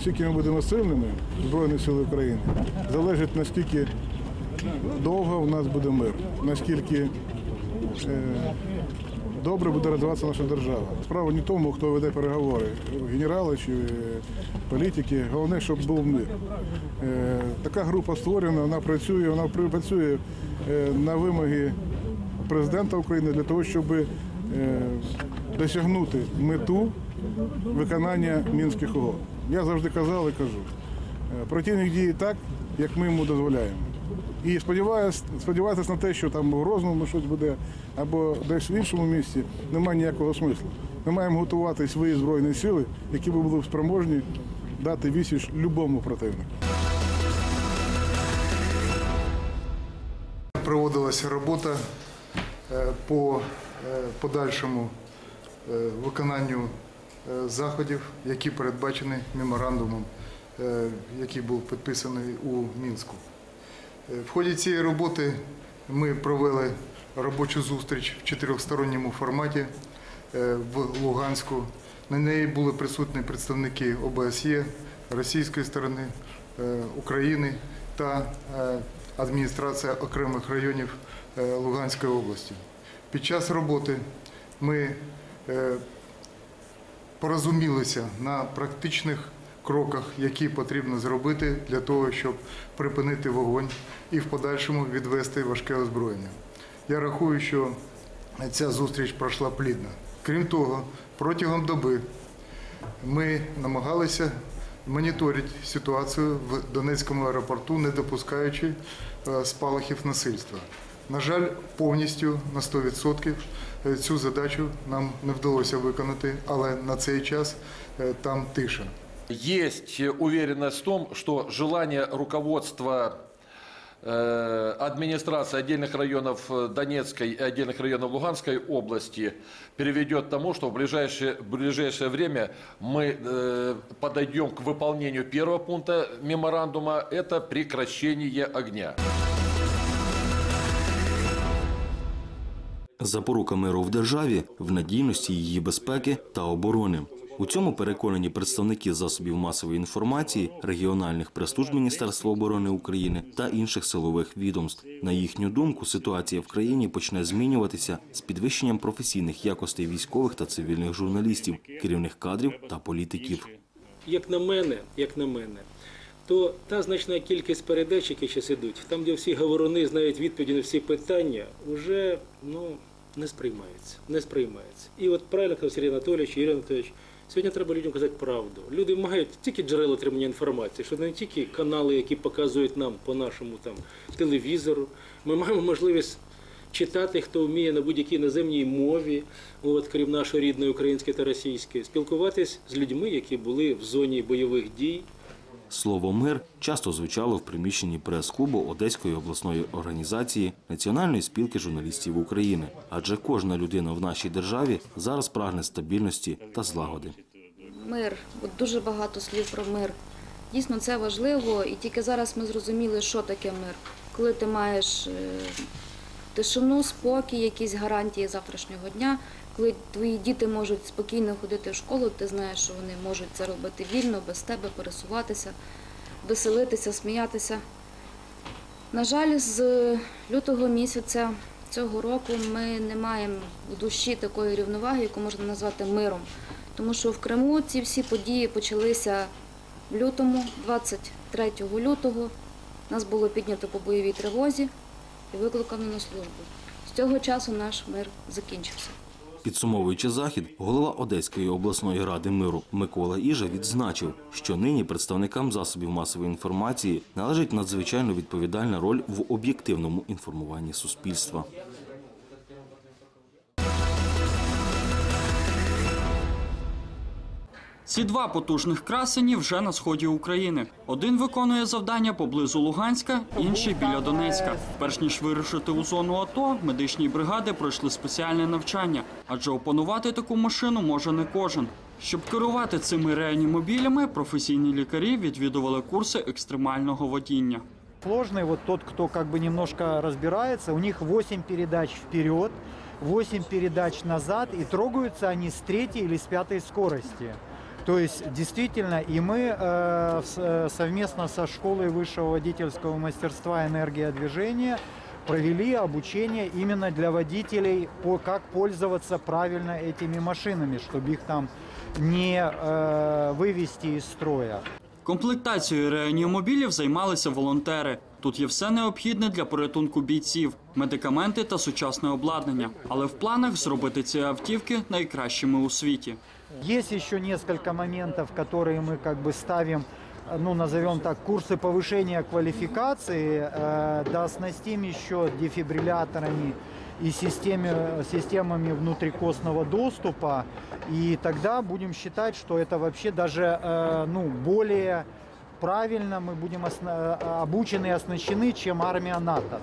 наскільки ми будемо сильними, Збройні Сили України, залежить наскільки довго в нас буде мир, наскільки е, добре буде розвиватися наша держава. Справа не тому, хто веде переговори, генерали чи е, політики. Головне, щоб був мир. Е, Така група створена, вона працює, вона працює на вимоги президента України для того, щоб досягнути мету виконання мінських угод. Я завжди казав і кажу. е, Противник діє так, як ми йому дозволяємо. І сподіваюся, сподіватися на те, що там в Грозному щось буде або десь в іншому місці, немає ніякого смислу. Ми маємо готувати свої збройні сили, які б були спроможні дати відсіч любому противнику. Проводилася робота е, по е, подальшому виконанню заходів, які передбачені меморандумом, е, який був підписаний у Мінську. Е, В ході цієї роботи ми провели робочу зустріч в чотирьохсторонньому форматі е, в Луганську. На неї були присутні представники ОБСЄ, російської сторони, е, України та е, адміністрація окремих районів е, Луганської області. Під час роботи ми е, порозумілися на практичних кроках, які потрібно зробити для того, щоб припинити вогонь і в подальшому відвести важке озброєння. Я рахую, що ця зустріч пройшла плідно. Крім того, протягом доби ми намагалися моніторити ситуацію в Донецькому аеропорту, не допускаючи е, спалахів насильства. На жаль, повністю на 100% цю задачу нам не вдалося виконати, але на цей час там тиша. Есть уверенность в том, что желание руководства э, администрации отдельных районов э, Донецкой и отдельных районов Луганской области приведет к тому, что в ближайшее, в ближайшее время мы э, подойдем к выполнению первого пункта меморандума – это прекращение огня. Запорука миру в державі в надійності її безпеки та оборони. У цьому переконані представники засобів масової інформації, регіональних прес-служб Міністерства оборони України та інших силових відомств. На їхню думку, ситуація в країні почне змінюватися з підвищенням професійних якостей військових та цивільних журналістів, керівних кадрів та політиків. як на мене, як на мене, то та значна кількість передач, які зараз ідуть, там, де всі говоруни знають відповіді на всі питання, вже ну, не сприймається. Не сприймається. І от правильно казав Сергій Анатолійович, Юрій Анатолійович, сьогодні треба людям казати правду. Люди мають тільки джерела отримання інформації, що не тільки канали, які показують нам по нашому там телевізору. Ми маємо можливість читати, хто вміє на будь-якій іноземній мові, от, крім нашої рідної української та російської, спілкуватись з людьми, які були в зоні бойових дій. Слово мир часто звучало в приміщенні прес-клубу Одеської обласної організації Національної спілки журналістів України, адже кожна людина в нашій державі зараз прагне стабільності та злагоди. Мир, от дуже багато слів про мир. Дійсно, це важливо, і тільки зараз ми зрозуміли, що таке мир. Коли ти маєш е, тишину, спокій, якісь гарантії завтрашнього дня, коли твої діти можуть спокійно ходити в школу, ти знаєш, що вони можуть це робити вільно, без тебе пересуватися, веселитися, сміятися. На жаль, з лютого місяця цього року ми не маємо в душі такої рівноваги, яку можна назвати миром. Тому що в Криму ці всі події почалися в лютому, 23 лютого. Нас було піднято по бойовій тривозі і викликано на службу. З цього часу наш мир закінчився. Підсумовуючи захід, голова Одеської обласної ради миру Микола Іжа відзначив, що нині представникам засобів масової інформації належить надзвичайно відповідальна роль в об'єктивному інформуванні суспільства. Ці два потужних красені вже на сході України. Один виконує завдання поблизу Луганська, інший біля Донецька. Перш ніж вирушити у зону АТО, медичні бригади пройшли спеціальне навчання, адже опанувати таку машину може не кожен. Щоб керувати цими реанімобілями, професійні лікарі відвідували курси екстремального водіння. Сложный, вот тот, кто как бы немножко разбирается, у них 8 передач вперед, 8 передач назад, и трогаются они с третьей или с пятой скорости. То есть, действительно, и мы э, с- э, совместно со школой высшего водительского мастерства «Энергия движения» провели обучение именно для водителей, по, как пользоваться правильно этими машинами, чтобы их там не э, вывести из строя. Комплектацією реанімобілів займалися волонтери. Тут є все необхідне для порятунку бійців, медикаменти та сучасне обладнання. Але в планах зробити ці автівки найкращими у світі. Есть еще несколько моментов, которые мы как бы ставим, э, ну, назовем так, курсы повышения квалификации, э, да оснастим еще дефибрилляторами и системе, системами внутрикостного доступа, и тогда будем считать, что это вообще даже, э, ну, более правильно мы будем осна- э, обучены и оснащены, чем армия НАТО.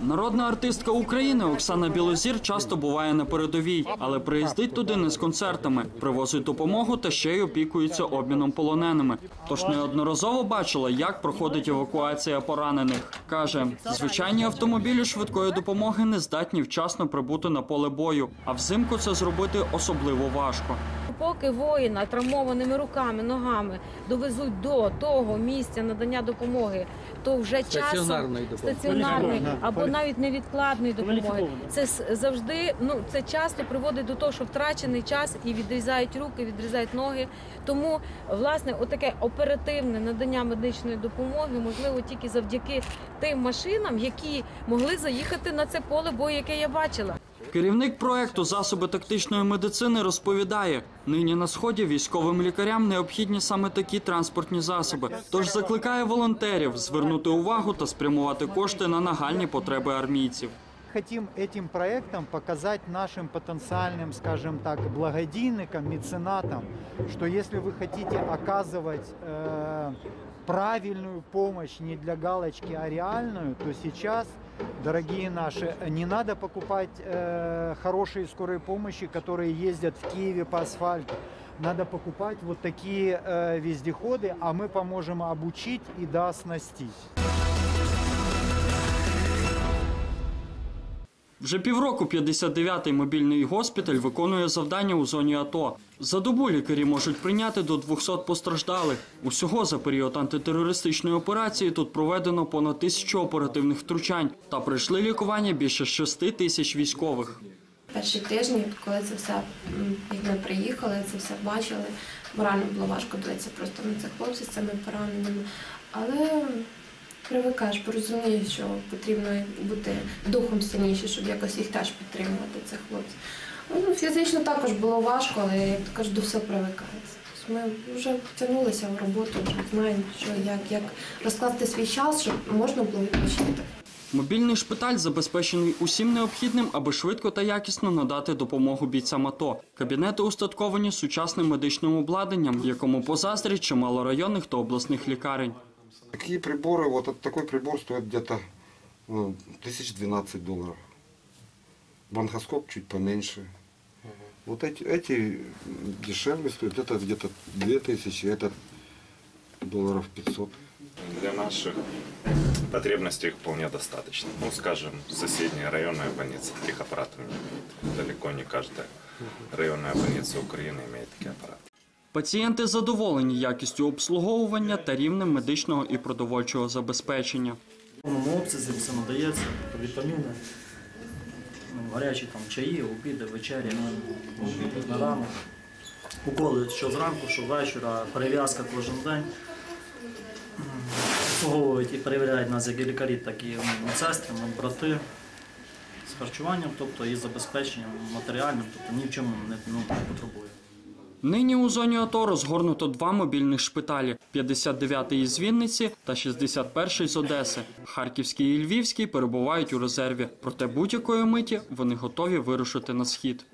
Народна артистка України Оксана Білозір часто буває на передовій, але приїздить туди не з концертами, привозить допомогу та ще й опікується обміном полоненими. Тож неодноразово бачила, як проходить евакуація поранених. каже, звичайні автомобілі швидкої допомоги не здатні вчасно прибути на поле бою, а взимку це зробити особливо важко. Поки воїна травмованими руками, ногами довезуть до того місця надання допомоги, то вже часом стаціонарної або навіть невідкладної допомоги. Це завжди ну це часто приводить до того, що втрачений час і відрізають руки, відрізають ноги. Тому власне отаке оперативне надання медичної допомоги можливо тільки завдяки тим машинам, які могли заїхати на це поле бою, яке я бачила. Керівник проекту засоби тактичної медицини розповідає: нині на сході військовим лікарям необхідні саме такі транспортні засоби. Тож закликає волонтерів звернути увагу та спрямувати кошти на нагальні потреби армійців. Хотим этим проектом показать нашим потенциальным, скажем так, благодійникам, меценатам, что если вы хотите оказывать э, правильную помощь не для галочки, а реальную, то сейчас, дорогие наши, не надо покупать э, хорошие скорые помощи, которые ездят в Киеве по асфальту. Надо покупать вот такие э, вездеходы, а мы поможем обучить и дооснастить. Вже півроку 59-й мобільний госпіталь виконує завдання у зоні АТО. За добу лікарі можуть прийняти до 200 постраждалих. Усього за період антитерористичної операції тут проведено понад тисячу оперативних втручань та пройшли лікування більше 6 тисяч військових. Перші тижні, коли це все, як ми приїхали, це все бачили, морально було важко дивитися просто на цих хлопців з цими пораненнями. Але привикаєш, порозумієш, що потрібно бути духом сильніше, щоб якось їх теж підтримувати, цих хлопців. Ну, фізично також було важко, але як то кажуть, до всього привикається. Тобто Ми вже втягнулися в роботу, вже знаємо, що як, як розкласти свій час, щоб можна було відпочити. Мобільний шпиталь забезпечений усім необхідним, аби швидко та якісно надати допомогу бійцям АТО. Кабінети устатковані сучасним медичним обладнанням, якому позаздрять чимало районних та обласних лікарень. Такие приборы, вот этот такой прибор стоит где-то ну, тысяч 12 долларов. Бронхоскоп чуть поменьше. Вот эти, эти дешевле стоят, это где-то 2000, этот долларов 500. Для наших потребностей их вполне достаточно. Ну, скажем, соседняя районная больница таких аппаратов не имеет. Далеко не каждая районная больница Украины имеет такие аппараты. Пацієнти задоволені якістю обслуговування та рівнем медичного і продовольчого забезпечення. В повному обсязі все надається, тобто вітаміни, ну, гарячі там чаї, обіди, вечері, ну, на ранок. Уколи що зранку, що ввечора, перев'язка кожен день. Обслуговують і перевіряють нас як і лікарі, так і ну, медсестри, брати з харчуванням, тобто і забезпеченням матеріальним, тобто ні в чому не, ну, потребує. Нині у зоні АТО розгорнуто два мобільних шпиталі: 59-й із Вінниці та 61-й з Одеси. Харківський і Львівський перебувають у резерві. Проте будь-якої миті вони готові вирушити на схід.